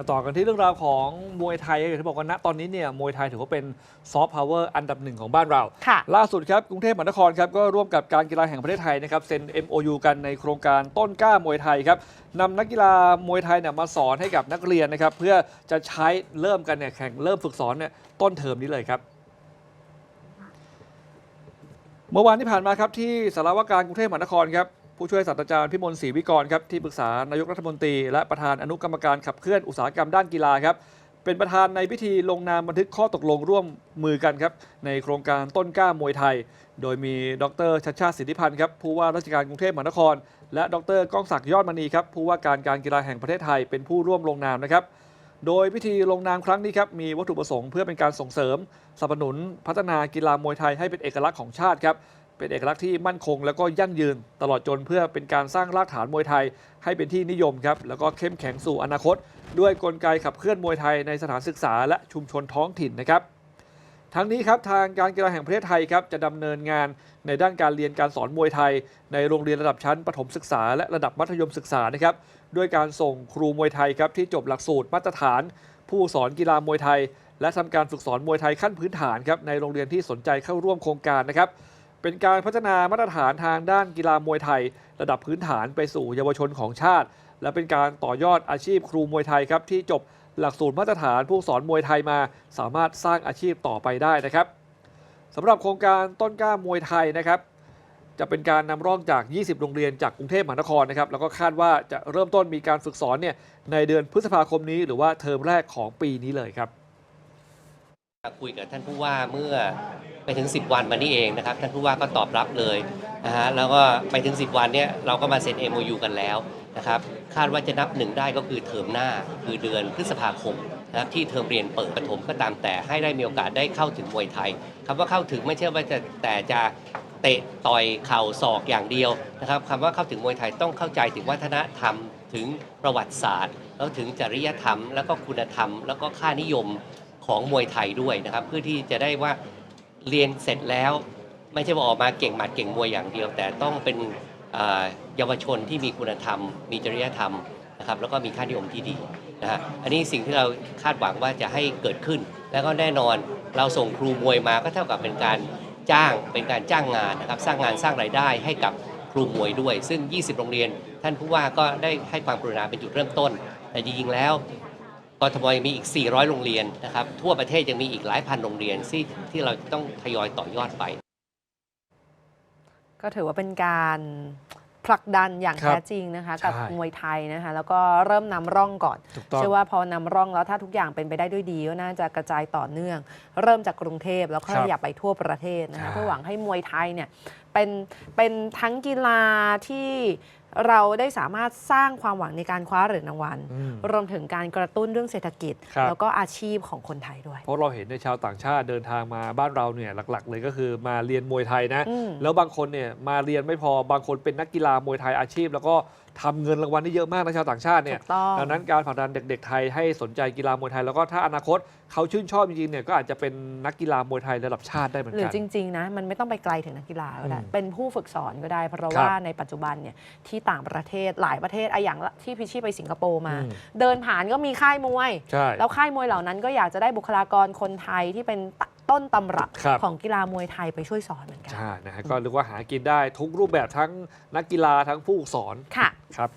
มาต่อกันที่เรื่องราวของมวยไทยอย่างที่บอกว่าณตอนนี้เนี่ยมวยไทยถือว่าเป็นซอฟต์พาวเวอร์อันดับหนึ่งของบ้านเราค่ะล่าสุดครับกรุงเทพมหานครครับก็ร่วมกับการกีฬาแห่งประเทศไทยนะครับเซ็น MOU กันในโครงการต้นกล้ามวยไทยครับนำนักกีฬามวยไทยเนี่ยมาสอนให้กับนักเรียนนะครับเพื่อจะใช้เริ่มกันเนี่ยแข่งเริ่มฝึกสอนเนี่ยต้นเทอมนี้เลยครับเมื่อวานที่ผ่านมาครับที่สารวการกรุงเทพมหานครครับ ผู้ช่วยศาสตราจารย์พิมลศรีวิกรครับที่ปรึกษานายกรัฐมนตรี และประธานอนุกรรมการขับเคลื่อนอุตสาหกรรมด้านกีฬาครับเป็นประธานในพิธีลงนามบันทึกข้อตกลงร่วมมือกันครับในโครงการต้นกล้ามวยไทย โดยมีดรชัชชาติสิทธิพันธ์ครับผู้ว่าราชการกรุงเทพมหานคร และดรก้องศักดิ์ยอดมณีครับผู้ว่าการการกีฬาแห่งประเทศไทยเป็นผู้ร่วมลงนามนะครับโดยพิธีลงนามครั้งนี้ครับมีวัตถุประสงค์เพื่อเป็นการส่งเสริม สนับสนุนพัฒนากีฬามวยไทยให้เป็นเอกลักษณ์ของชาติครับ เป็นเอกลักษณ์ที่มั่นคง แล้วก็ยั่งยืนตลอดจนเพื่อเป็นการสร้างรากฐานมวยไทย ให้เป็นที่นิยมครับแล้วก็เข้มแข็งสู่อนาคต ด้วยกลไกขับเคลื่อนมวยไทยในสถานศึกษาและชุมชนท้องถิ่นนะครับทั้งนี้ครับทางการกีฬาแห่งประเทศไทยครับจะดำเนินงานในด้านการเรียนการสอนมวยไทย ในโรงเรียนระดับชั้นประถมศึกษาและระดับมัธยมศึกษานะครับด้วยการส่งครูมวยไทยครับที่จบหลักสูตรมาตรฐาน ผู้สอนกีฬามวยไทย และทำการฝึกสอนมวยไทยขั้นพื้นฐานครับในโรงเรียนที่สนใจเข้าร่วมโครงการนะครับ เป็นการพัฒนามาตรฐานทางด้านกีฬามวยไทย ระดับพื้นฐานไปสู่เยาวชนของชาติ และเป็นการต่อยอดอาชีพครูมวยไทยครับที่จบหลักสูตรมาตรฐานผู้สอนมวยไทยมา สามารถสร้างอาชีพต่อไปได้นะครับสำหรับโครงการต้นกล้ามวยไทยนะครับ จะเป็นการนำร่องจาก 20 โรงเรียนจากกรุงเทพมหานครนะครับแล้วก็คาดว่าจะเริ่มต้นมีการฝึกสอนเนี่ยในเดือนพฤษภาคมนี้ หรือว่าเทอมแรกของปีนี้เลยครับ คุยกับท่านผู้ว่าเมื่อไปถึง 10 วันมานี้เองนะครับ ท่านผู้ว่าก็ตอบรับเลยนะฮะแล้วก็ไปถึง 10 วันเนี่ยเราก็มาเซ็น MOU กันแล้วนะครับคาดว่าจะนับหนึ่งได้ก็คือเทอมหน้าคือเดือนพฤษภาคมนะครับที่เทอมเรียนเปิดประถมก็ตามแต่ให้ได้มีโอกาสได้เข้าถึงมวยไทยคำว่าเข้าถึงไม่ใช่ว่าจะแต่จะเตะต่อยเข่าศอกอย่างเดียวนะครับคำว่าเข้าถึงมวยไทยต้องเข้าใจถึงวัฒนธรรมถึงประวัติศาสตร์ แล้วถึงจริยธรรม แล้วก็คุณธรรม แล้วก็ค่านิยม ของมวยไทยด้วยนะครับ เพื่อที่จะได้ว่าเรียนเสร็จแล้ว ไม่ใช่ว่าออกมาเก่งหมัดเก่งมวยอย่างเดียว แต่ต้องเป็นเยาวชนที่มีคุณธรรม มีจริยธรรมนะครับแล้วก็มีค่านิยมที่ดีนะฮะอันนี้สิ่งที่เราคาดหวังว่าจะให้เกิดขึ้น แล้วก็แน่นอนเราส่งครูมวยมาก็เท่ากับเป็นการจ้างเป็นการจ้างงานนะครับสร้างงานสร้างรายได้ให้กับครูมวยด้วย ซึ่ง 20 โรงเรียน ท่านผู้ว่าก็ได้ให้ความกรุณาเป็นจุดเริ่มต้น แต่จริงๆแล้ว กทมยังมีอีก 400 โรงเรียนนะครับ ทั่วประเทศยังมีอีกหลายพันโรงเรียนที่ที่เราต้องทยอยต่อยอดไป ก็ถือว่าเป็นการผลักดันอย่างครับแท้จริงนะคะ กับใช่มวยไทยนะคะ แล้วก็เริ่มนำร่องก่อนถูกต้อง เชื่อว่าพอนำร่องแล้วถ้าทุกอย่างเป็นไปได้ด้วยดีก็น่าจะกระจายต่อเนื่อง เริ่มจากกรุงเทพแล้วขครับยับไปทั่วประเทศนะคะใช่ เพื่อหวังให้มวยไทยเนี่ยเป็นเป็นทั้งกีฬาที่ เราได้สามารถสร้างความหวังในการคว้าเหรียญรางวัลอืมรวมถึงการกระตุ้นเรื่องเศรษฐกิจครับแล้วก็อาชีพของคนไทยด้วย เพราะเราเห็นในชาวต่างชาติเดินทางมาบ้านเราเนี่ยหลัก ๆ เลยก็คือมาเรียนมวยไทยนะอืมแล้วบางคนเนี่ยมาเรียนไม่พอบางคนเป็นนักกีฬามวยไทยอาชีพ แล้วก็ ทำเงินรางวัลได้เยอะมากนะชาวต่างชาติเนี่ยถูกต้องดังนั้นการผลักดันเด็ก ๆ ไทยให้สนใจกีฬามวยไทย แล้วก็ถ้าอนาคตเขาชื่นชอบจริงๆเนี่ยก็อาจจะเป็นนักกีฬามวยไทยระดับชาติได้เหมือนหรือกันจริงๆนะมันไม่ต้องไปไกลถึงนักกีฬาก็ได้อืมเป็นผู้ฝึกสอนก็ได้ เพราะครับว่าในปัจจุบันเนี่ยที่ต่างประเทศหลายประเทศอะอย่างที่พิชชี่ไปสิงคโปร์มาอืมเดินผ่านก็มีค่ายมวยใช่แล้วค่ายมวยเหล่านั้นก็อยากจะได้บุคลากรคนไทยที่เป็น ต้นตำรับครับ ของกีฬามวยไทยไปช่วยสอนเหมือนกัน ใช่นะฮะก็เรียกว่าหากินได้ทุกรูปแบบทั้งนักกีฬาทั้งผู้สอนค่ะ ครับ